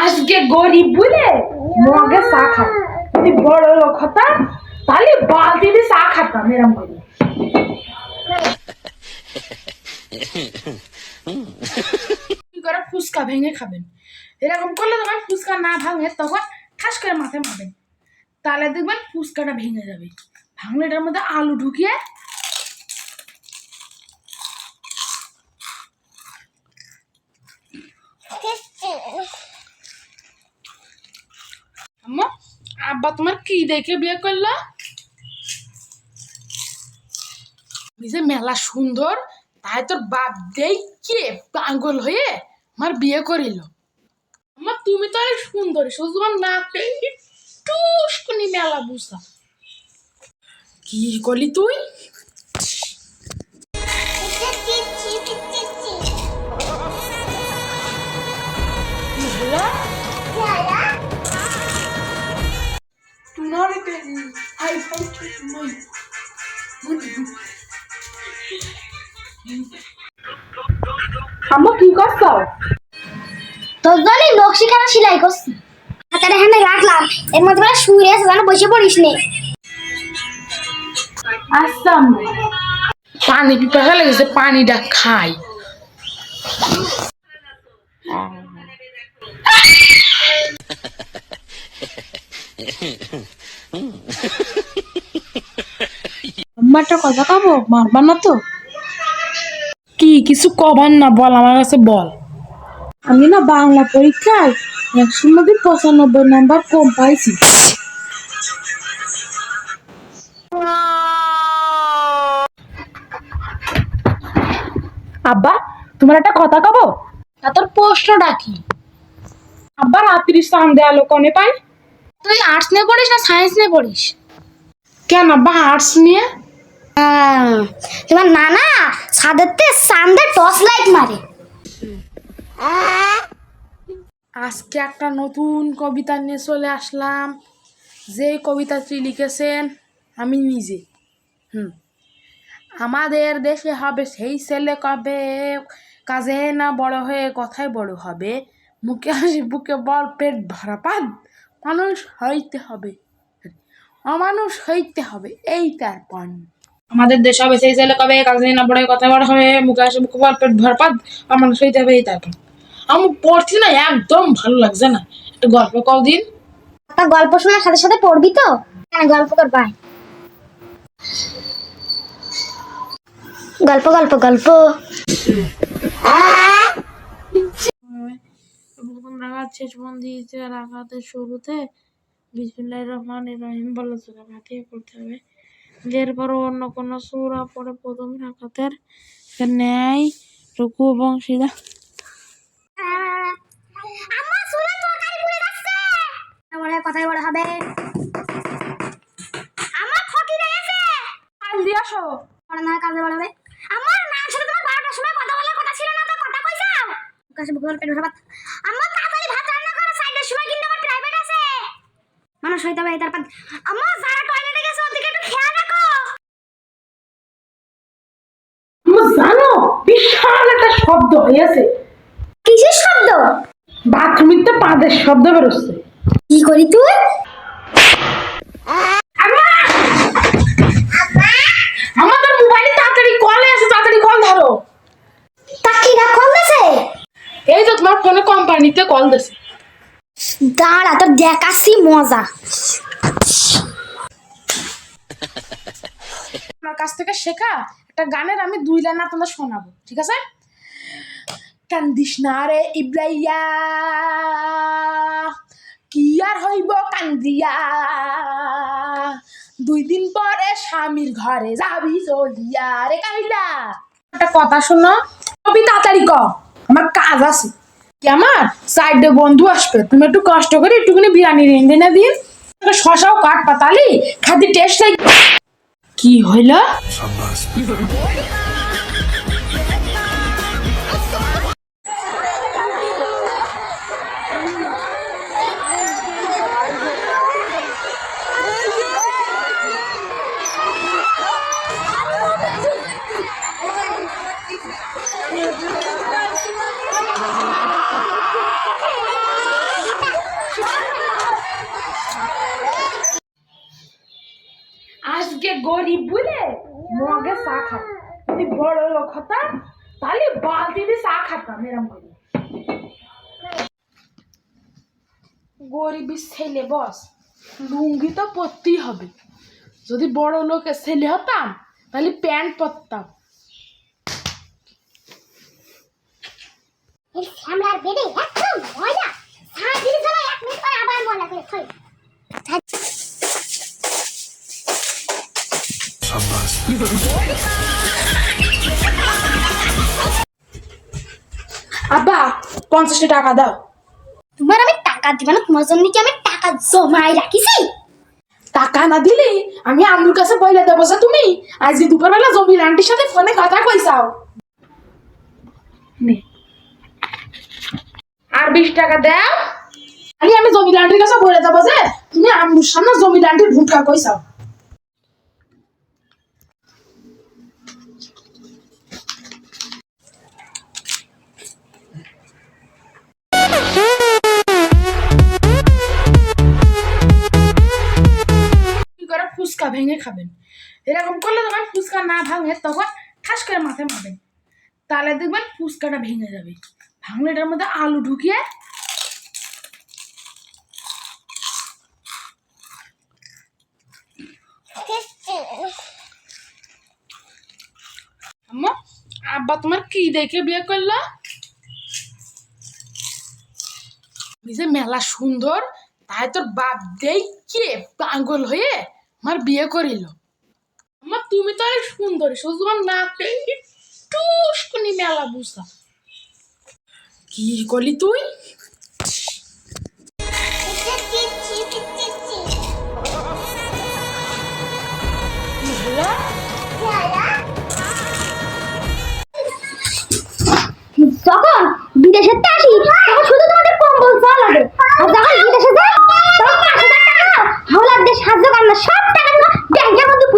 আজকে গরিব বলে মগে চা খাই যদি বড় লোক হতাম তাহলে বালতি দিয়ে চা খাতাম এরম করে। ফুচকা ভেঙে খাবেন? এরকম করলে যখন ফুচকা না ভাঙে, তখন ঠাস করে মাথায় মারবেন। তাহলে দেখবেন ফুচকাটা ভেঙে যাবে। ভাঙলে এটার মধ্যে আলু ঢুকিয়ে আম্মা আব্বা, তোমার কি দেখে বিয়ে করল? যে মেলা সুন্দর, তাই তোর বাপ দেখে পাগল হয়ে আমার বিয়ে করিল। আমার তুমি তো অনেক সুন্দর, শুধু তোমার নাকটা মেলা বুঝা। কি করলি তুই? আম্মা কি করছ? তোর জন্য নকশি খানা সেলাই করছি। হাতারে এখানে রাখলাম। এর মধ্যে বেলা শুয়ে আছে বসে পড়িস নে। আচ্ছা পানি পিপাসা লেগেছে পানিটা খাই। আম্মা একটা কথা খাব মারবা না তো। কি কিছু কবার না বল আমার কাছে বল। আমি না বাংলা পরীক্ষায় একশোর মধ্যে পঁচানব্বই নাম্বার কম পাইছি। আব্বা তোমার একটা কথা কব? তা তোর প্রশ্নটা কি? আব্বা রাত্রি সন্ধ্যে আলো কনে পাই। তুই আর্টস নিয়ে পড়িস না সায়েন্স নিয়ে পড়িস? কেন আব্বা আর্টস নিয়ে? তোমার নানা ছাদেরতে সামনে টর্চ লাইট মারে। আজকে একটা নতুন কবিতা নিয়ে চলে আসলাম। যে কবিতাটি লিখেছেন আমি নিজে। হুম। আমাদের দেশে হবে সেই ছেলে কবে? কাজে না বড় হয়ে কথায় বড় হবে। মুখে হাসি বুকে বল, পেট ভরা পান। মানুষ হইতে হবে। অমানুষ হইতে হবে। এই তার পণ আমাদের দেশ হবে সেই ছেলে কবে কাজে না পড়ে কথা বড় হবে মুখে বুকে বল পেট ভরা পান অমানুষ হইতে হবে এই তার পণ আমি পড়ছি না একদম ভালো লাগছে না। একটা গল্প কদিন একটা গল্প শোনার সাথে সাথে পড়বি তো? হ্যাঁ গল্প কর ভাই গল্প গল্প গল্প। প্রথম রাখাত শেষ বন্দি রাখাতের শুরুতে বিসমুল্লাহ রহমান রহিম বলে সুরা ফাতিহা পড়তে হবে। এরপর অন্য কোনো সুরা পরে প্রথম রাখাতের ন্যায় রুকু এবং সিধা বড় কথাই বড় হবে। আমার কাল দিয়ে আসো। না কাজে বড় হবে। আমার নাম শুনে তোমার বারোটার সময় কথা বলার কথা ছিল না তো কথা কইছাও কাছে বুকে পেট ভাত। আমার তাড়াতাড়ি ভাত রান্না করে সাইডের সময় কিন্তু আমার প্রাইভেট আছে। মানুষ হইতে হবে তারপর আমার শব্দ হয়েছে কিসের শব্দ? বাথরুমের তো পাদের শব্দ বেরোচ্ছে। কি করি তুই? আমাদের মোবাইলে তাড়াতাড়ি কল আছে তাড়াতাড়ি কল ধরো। তা কি না কল দিছে? এই তো তোমার ফোনে কোম্পানিতে কল দিছে। দাঁড়া তোর দেখাচ্ছি মজা। আমার কাছ থেকে শেখা একটা গানের আমি দুই লাইন আপনাদের শোনাবো ঠিক আছে? কান্দিস না রে ইব্রাইয়া কি আর হইব কান্দিয়া। দুই দিন পরে স্বামীর ঘরে যাবি চলিয়া রে কাইলা, একটা কথা শোনো তুমি তাড়াতাড়ি কর আমার কাজ আছে। কি আমার? সাইডে বন্ধু আসবে, তুমি একটু কষ্ট করে একটুখানি বিরিয়ানি রেঁধে না দিন। শশাও কাঠ পাতালি খাদি টেস্ট কি হইল? আজকে গরিব বলে মগে চা খাত যদি বড় লোক হতাম তাহলে বালতি দিয়ে চা খাতাম এরম করে। গরিবের ছেলে বস, লুঙ্গি তো পরতেই হবে। যদি বড় লোকের ছেলে হতাম, তাহলে প্যান্ট পরতাম। এই শ্যামলার বেডে একদম ময়লা সারা দিন ধরে এক মিনিট পর আবার ময়লা করে থই আব্বা পঞ্চাশটা টাকা দাও। তোমার আমি টাকা দিব না তোমার জন্য কি আমি টাকা জমাই রাখিছি? টাকা না দিলে আমি আম্মুর কাছে বইলে দেবো তুমি আজকে দুপুরবেলা জমির আন্টির সাথে ফোনে কথা কইসাও নে। আর বিশ টাকা দাও। আমি আমি জমির আন্টির কাছে বলে দেবো যে, তুমি আম্মুর সামনে জমির আন্টির ভুটকা কইসাও ফুচকা ভেঙে খাবেন। এরকম করলে যখন ফুচকা না ভাঙে, তখন ঠাস করে মাথায় মারবেন। তাহলে দেখবেন ফুচকাটা ভেঙে যাবে। ভাঙলে এটার মধ্যে আলু ঢুকিয়ে আব্বা তোমার কি দেখে বিয়ে করল? যে মেলা সুন্দর, তাই তোর বাপ দেখে পাগল হয়ে আমার বিয়ে করিল। আমার তুমি তো অনেক সুন্দর শুধু তোমার নাকটা একটু মেলা বুঝা। কি করলি তুই? যখন বিদেশে আসি, তখন শুধু তোমাদের কম্বল লাগে। আর যখন বিদেশে যাই, তখন পাঁচ হাজার টাকা হাওলার দেশ সাহায্য কান্না সব টাকা ব্যাংকের মধ্যে